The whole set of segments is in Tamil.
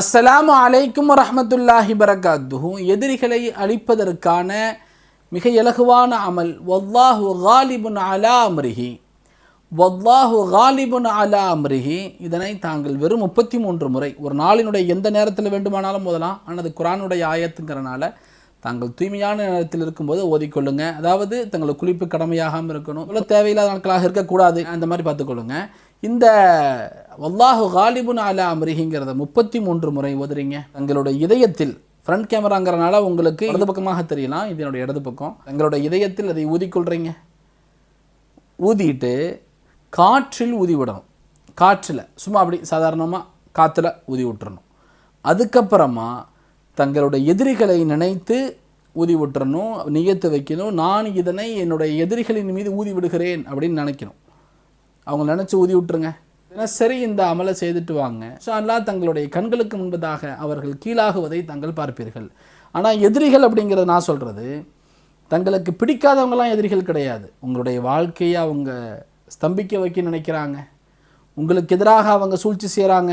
அஸ்ஸலாமு அலைக்கும் ரஹமத்துல்லாஹி பரகாத்துஹு எதிரிகளை அழிப்பதற்கான மிக இலகுவான அமல் வல்லாஹு காலிபுன் அலா அம்ரிஹி. வல்லாஹு காலிபுன் அலா அம்ரிஹி. இதனை தாங்கள் வெறும் முப்பத்தி மூன்று முறை ஒரு நாளினுடைய எந்த நேரத்தில் வேண்டுமானாலும் ஓதலாம். ஆனால் அது குரானுடைய ஆயத்துங்கிறனால தாங்கள் தூய்மையான நேரத்தில் இருக்கும்போது ஓதிக்கொள்ளுங்க. அதாவது தங்களை குளிப்பு கடமையாகாமல் இருக்கணும். இவ்வளோ தேவையில்லாத நாட்களாக இருக்கக்கூடாது. அந்த மாதிரி பார்த்துக்கொள்ளுங்கள் இந்த வல்லாஹு காலிபுன் அலா அம்ரிஹிங்கிறத முப்பத்தி மூன்று முறை ஓதுறீங்க. தங்களுடைய இதயத்தில் ஃப்ரண்ட் கேமராங்கிறனால உங்களுக்கு இடது பக்கமாக தெரியலாம் இது என்னுடைய இடது பக்கம். தங்களோட இதயத்தில் அதை ஊதிக்கொள்றீங்க. ஊதிட்டு காற்றில் ஊதி விடணும் காற்றில் சும்மா அப்படி சாதாரணமாக காற்றுல ஊதி விட்டுறணும் அதுக்கப்புறமா தங்களுடைய எதிரிகளை நினைத்து ஊதி விட்டுறணும் நியத்து வைக்கணும். நான் இதனை என்னுடைய எதிரிகளின் மீது ஊதி விடுகிறேன் அப்படின்னு நினைக்கணும். அவங்க நினச்சி ஊதி விட்டுருங்க. தினசரி இந்த அமலை செய்துட்டு வாங்க. ஸோ அல்லாஹ் தங்களுடைய கண்களுக்கு முன்பதாக அவர்கள் கீழாகுவதை தாங்கள் பார்ப்பீர்கள். ஆனால் எதிரிகள் அப்படிங்கிறத நான் சொல்கிறது தங்களுக்கு பிடிக்காதவங்களாம் எதிரிகள் கிடையாது. உங்களுடைய வாழ்க்கையை அவங்க ஸ்தம்பிக்க வைக்க நினைக்கிறாங்க. உங்களுக்கு எதிராக அவங்க சூழ்ச்சி செய்கிறாங்க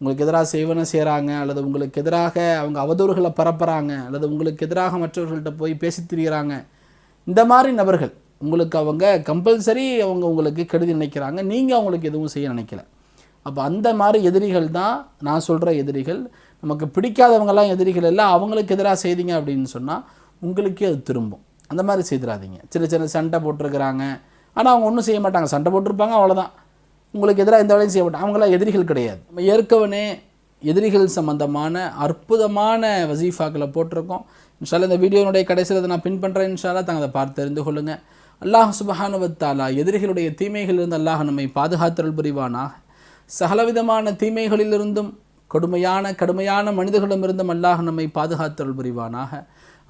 உங்களுக்கு எதிராக செய்வன செய்கிறாங்க அல்லது உங்களுக்கு எதிராக அவங்க அவதூறுகளை பரப்புகிறாங்க அல்லது உங்களுக்கு எதிராக மற்றவர்கள்ட்ட போய் பேசி திரிகிறாங்க இந்த மாதிரி நபர்கள் உங்களுக்கு அவங்க கம்பல்சரி அவங்க உங்களுக்கு கெடுதி நினைக்கிறாங்க. நீங்கள் அவங்களுக்கு எதுவும் செய்ய நினைக்கல. அப்போ அந்த மாதிரி எதிரிகள் தான் நான் சொல்கிற எதிரிகள். நமக்கு பிடிக்காதவங்கெல்லாம் எதிரிகள் எல்லாம் அவங்களுக்கு எதிராக செய்தீங்க அப்படின்னு சொன்னால் உங்களுக்கே அது திரும்பும். அந்த மாதிரி செய்திடாதீங்க சின்ன சின்ன சண்டை போட்டிருக்கிறாங்க. ஆனால் அவங்க ஒன்றும் செய்ய மாட்டாங்க. சண்டை போட்டிருப்பாங்க அவ்வளோதான் உங்களுக்கு எதிராக எந்த வேலையும் செய்ய மாட்டாங்க. அவங்களாம் எதிரிகள் கிடையாது. நம்ம ஏற்கனவே எதிரிகள் சம்பந்தமான அற்புதமான வசீஃபாக்களை போட்டிருக்கோம். இன்ஷால்லா இந்த வீடியோனுடைய கடைசியில் அதை நான் பின் பண்ணுறேன் இன்ஷால்லா தாங்க அதை பார்த்து தெரிந்து கொள்ளுங்கள் அல்லாஹ் சுபஹானுவத்தாலா எதிரிகளுடைய தீமைகளிலிருந்து அல்லாஹ் நம்மை பாதுகாத்தல் புரிவானாக சகலவிதமான தீமைகளிலிருந்தும் கொடுமையான கடுமையான மனிதர்களிடமிருந்தும் அல்லாஹ் நம்மை பாதுகாத்தல் புரிவானாக.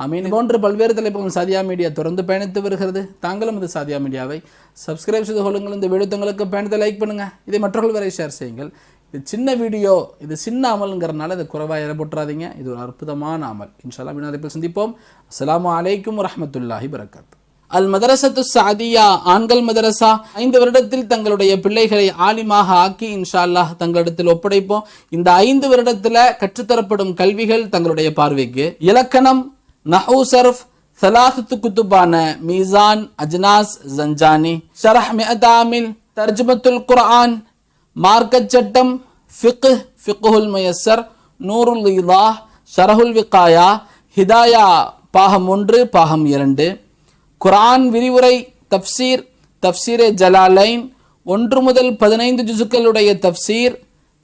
அமீன். போன்று பல்வேறு தலைப்புகள் சாதியா மீடியா தொடர்ந்து பயணித்து வருகிறது. தாங்களும் இந்த சாதியா மீடியாவை சப்ஸ்கிரைப் செய்து கொள்ளுங்கள். இந்த வீடியோ தங்களுக்கு பயணத்தை லைக் பண்ணுங்கள் இதை மற்றவர்கள் வரை ஷேர் செய்யுங்கள். இது சின்ன வீடியோ இது சின்ன அமலுங்கிறனால இதை குறைவாக ஏற்பட்டுறாதீங்க இது ஒரு அற்புதமான அமல். இன்ஷால்லா மீனாதிப்பில் சந்திப்போம். அஸ்லாம் அலைக்கும் வரஹ்மத்துல்லாஹி வரகாத்து அல் மதரசத்து சாதியா ஆண்கள் மதரசா ஐந்து வருடத்தில் தங்களுடைய பிள்ளைகளை ஆலிமாக ஆக்கி இன்ஷா அல்லாஹ் தங்களிடத்தில் ஒப்படைப்போம். இந்த ஐந்து வருடத்தில் கற்றுத்தரப்படும் கல்விகள் தங்களுடைய பார்வைக்கு. இலக்கணம் நஹூ சர்ஃப் சலாசத்து குத்துபான மீசான் அஜ்னாஸ் ஜஞ்சானி. ஷரஹ் மெஹதாமில் தர்ஜமத்துல் குர்ஆன் மார்க்கச் சட்டம் ஃபிக்கு ஃபிக்குல் முயஸ்ஸர் நூருல் இலா ஷரஹுல் விகாயா ஹிதாயா பாகம் ஒன்று பாகம் இரண்டு. குரான் விரிவுரை தப்சீர் தப்சீரே ஜலாலைன் ஒன்று முதல் பதினைந்து ஜுசுக்களுடைய தப்சீர்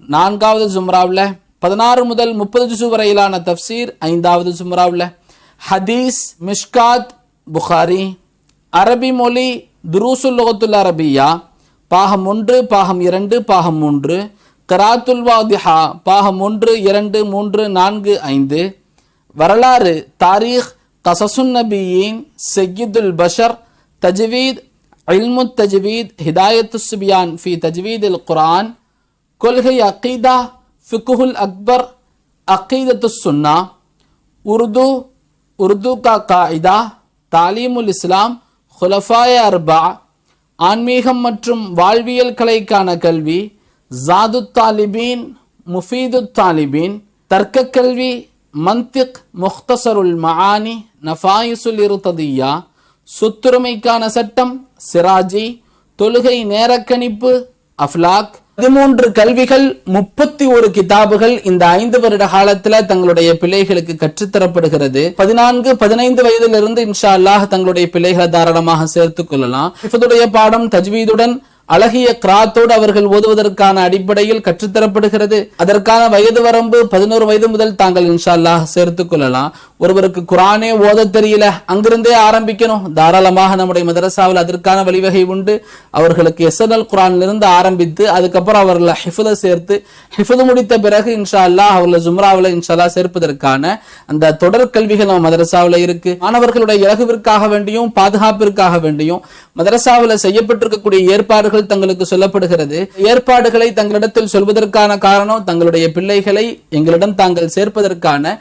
நான்காவது ஜும்ராவில் பதினாறு முதல் முப்பது ஜுசு வரையிலான தப்சீர் ஐந்தாவது ஜும்ராவில். ஹதீஸ் மிஷ்காத் புகாரி அரபி மொழி துருசுல் லோகத்துல் அரபியா பாகம் ஒன்று பாகம் இரண்டு பாகம் மூன்று கராத்துல்வா திஹா பாகம் ஒன்று இரண்டு மூன்று நான்கு ஐந்து வரலாறு தாரீக் கசசுன் நபியின் சையீதுல் பஷர் தஜ்வீத் இல்மு தஜ்வீத் ஹிதாயத்து சுபியான் ஃபி தஜ்வீத் அல் குரான் கொள்கை அக்கீதா ஃபிகுல் அக்பர் அக்கீதத்து சுன்னா உருது உருது கா காயிதா தாலீமுல் இஸ்லாம் ஹுலஃபாய அர்பா ஆன்மீகம் மற்றும் வாழ்வியல் கலைக்கான கல்வி ஜாது தாலிபீன் முஃபீது தாலிபீன் தர்க்க கல்வி மந்திக் முக்தசருல் மஆனி நஃபாயிசுல் இருத்ததியா சொத்துரிமைக்கான சட்டம் சிராஜி தொழுகை நேரக்கணிப்பு அஃப்லாக். பதிமூன்று கல்விகள் முப்பத்தி ஒரு கிதாபுகள் இந்த ஐந்து வருட காலத்துல தங்களுடைய பிள்ளைகளுக்கு கற்றுத்தரப்படுகிறது. பதினான்கு பதினைந்து வயதிலிருந்து இன்ஷா அல்லாஹ் தங்களுடைய பிள்ளைகளை தாராளமாக சேர்த்துக் கொள்ளலாம். பாடம் தஜ்வீதுடன் அழகிய கிராத்தோடு அவர்கள் ஓதுவதற்கான அடிப்படையில் கற்றுத்தரப்படுகிறது. அதற்கான வயது வரம்பு பதினோரு வயது முதல் தாங்கள் இன்ஷா அல்லாஹ் சேர்த்துக் கொள்ளலாம். ஒருவருக்கு குரானே ஓத தெரியல அங்கிருந்தே ஆரம்பிக்கணும். தாராளமாக நம்முடைய மதரசாவில் அதற்கான வழிவகை உண்டு. அவர்களுக்கு எஸ்என்எல் குரானிலிருந்து ஆரம்பித்து அதுக்கப்புறம் அவர்களை ஹிஃபுல சேர்த்து ஹிஃபுது முடித்த பிறகு இன்ஷா அல்லாஹ் அவர்களை ஜும்ராவில் இன்ஷால்லா சேர்ப்பதற்கான அந்த தொடர் கல்விகள் நம்ம மதரசாவில் இருக்கு. மாணவர்களுடைய இலகுவிற்காக வேண்டியும் பாதுகாப்பிற்காக வேண்டியும் மதரசாவில் செய்யப்பட்டிருக்கக்கூடிய ஏற்பாடுகள் தங்களுக்கு சொல்லப்படுகிறது. ஏற்பாடுகளை தங்களிடத்தில் சொல்வதற்கான காரணம் தங்களுடைய பிள்ளைகளை எங்களிடம் தாங்கள் சேர்ப்பதற்கான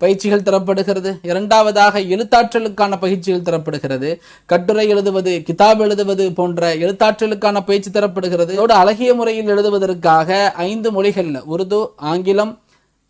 பயிற்சிகள் தரப்படுகிறது. இரண்டாவதாக எழுத்தாற்றலுக்கான பயிற்சிகள் தரப்படுகிறது. கட்டுரை எழுதுவது கிதாப் எழுதுவது போன்ற எழுத்தாற்றலுக்கான பயிற்சி தரப்படுகிறது. இதோடு அழகிய முறையில் எழுதுவதற்காக ஐந்து மொழிகளில் உருது ஆங்கிலம்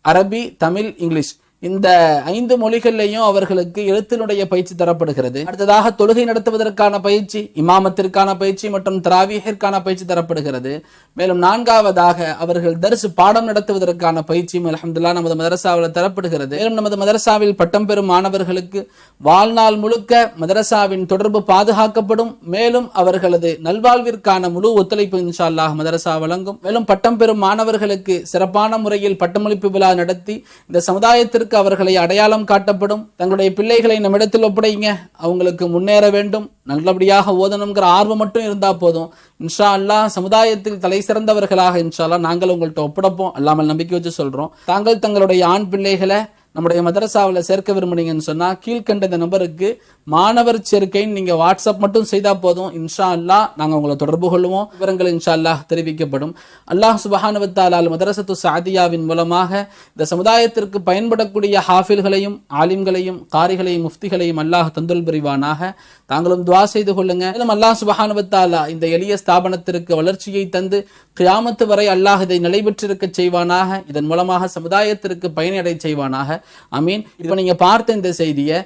அரபி தமிழ் இங்கிலீஷ். இந்த ஐந்து மொழிகள்லையும் அவர்களுக்கு எழுத்தினுடைய பயிற்சி தரப்படுகிறது. அடுத்ததாக தொழுகை நடத்துவதற்கான பயிற்சி இமாமத்திற்கான பயிற்சி மற்றும் திராவிகிற்கான பயிற்சி தரப்படுகிறது. மேலும் நான்காவதாக அவர்கள் தரிசு பாடம் நடத்துவதற்கான பயிற்சியும் அலமதுல்லா நமது மதரசாவில் தரப்படுகிறது. மேலும் நமது மதரசாவில் பட்டம் பெறும் மாணவர்களுக்கு வாழ்நாள் முழுக்க மதரசாவின் தொடர்பு பாதுகாக்கப்படும். மேலும் அவர்களது நல்வாழ்விற்கான முழு ஒத்துழைப்பு இன்ஷால்லாக மதரசா வழங்கும். மேலும் பட்டம் பெறும் மாணவர்களுக்கு சிறப்பான முறையில் பட்டமளிப்பு விழா நடத்தி இந்த சமுதாயத்திற்கு அவர்களை அடையாளம் காட்டப்படும். தங்களுடைய பிள்ளைகளை நம்மிடத்தில் ஒப்படைங்க. அவங்களுக்கு முன்னேற வேண்டும். நல்லபடியாக ஓதணுங்கிற ஆர்வம் மட்டும் இருந்தால் போதும். இன்ஷா அல்லாஹ் சமுதாயத்தில் தலை சிறந்தவர்களாக இன்ஷா நாங்கள் உங்கள்கிட்ட ஒப்படைப்போம். அல்லாமல் நம்பிக்கை வச்சு சொல்கிறோம் தாங்கள் தங்களுடைய ஆண் பிள்ளைகளை நம்முடைய மதரசாவில் சேர்க்க விரும்புனீங்கன்னு சொன்னால் கீழ்கண்ட இந்த நம்பருக்கு மாணவர் சேர்க்கைன்னு நீங்கள் வாட்ஸ்அப் மட்டும் செய்தால் போதும். இன்ஷா அல்லாஹ் நாங்கள் உங்களை தொடர்பு கொள்வோம் விவரங்கள் இன்ஷா அல்லாஹ் தெரிவிக்கப்படும். அல்லாஹ் சுபஹானுவத்தாலால் மதரசத்து சாதியாவின் மூலமாக இந்த சமுதாயத்திற்கு பயன்படக்கூடிய ஹாஃபில்களையும் ஆலிம்களையும் காரிகளையும் முஃப்திகளையும் அல்லாஹ் தந்துல் புரிவானாக. தாங்களும் துவா செய்து கொள்ளுங்க. மேலும் அல்லாஹ் சுபஹானுவத்தாலா இந்த எளிய ஸ்தாபனத்திற்கு வளர்ச்சியை தந்து கியாமத்து வரை அல்லாஹ் இதை நிலைபெற்றிருக்க செய்வானாக. இதன் மூலமாக சமுதாயத்திற்கு பயனடை செய்வானாக. அமீன் இப்போ நீங்க பார்த்த இந்த செய்தியை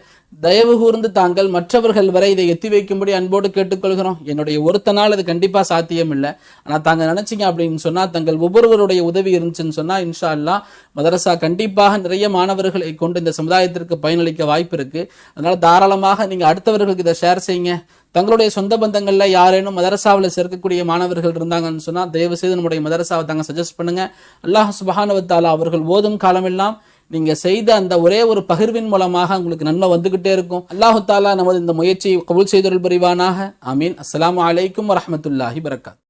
தயவு கூர்ந்து தாங்கள் மற்றவர்கள் வரை இதை எத்தி வைக்கும்படி அன்போடு கேட்டுக்கொள்கிறோம். என்னுடைய ஒருத்த நாள் அது கண்டிப்பா சாத்தியம் இல்லை ஆனா தாங்க நினைச்சீங்க அப்படின்னு சொன்னா தங்கள் ஒவ்வொருவருடைய உதவி இருந்துச்சுன்னு சொன்னா இன்ஷா அல்லாஹ் மதரசா கண்டிப்பாக நிறைய மாணவர்களை கொண்டு இந்த சமுதாயத்திற்கு பயனளிக்க வாய்ப்பு இருக்கு. அதனால தாராளமாக நீங்க அடுத்தவர்களுக்கு இதை ஷேர் செய்யுங்க. தங்களுடைய சொந்த பந்தங்களில் யாரேனும் மதரசாவில் சேர்க்கக்கூடிய மாணவர்கள் இருந்தாங்கன்னு சொன்னால் தயவு செய்து நம்முடைய மதரசாவை தாங்க சஜஸ்ட் பண்ணுங்கள் அல்லாஹ் சுபஹானுவத்தாலா அவர்கள் ஓதும் காலமெல்லாம் நீங்க செய்த அந்த ஒரே ஒரு பகிர்வின் மூலமாக உங்களுக்கு நன்மை வந்துகிட்டே இருக்கும். அல்லாஹு தாலா நமது இந்த முயற்சியை கபூல் செய்தொருள் புரிவானாக. அமீன் அஸ்லாம் அலைக்கும் வரமத்துல்லாஹி வரகாத்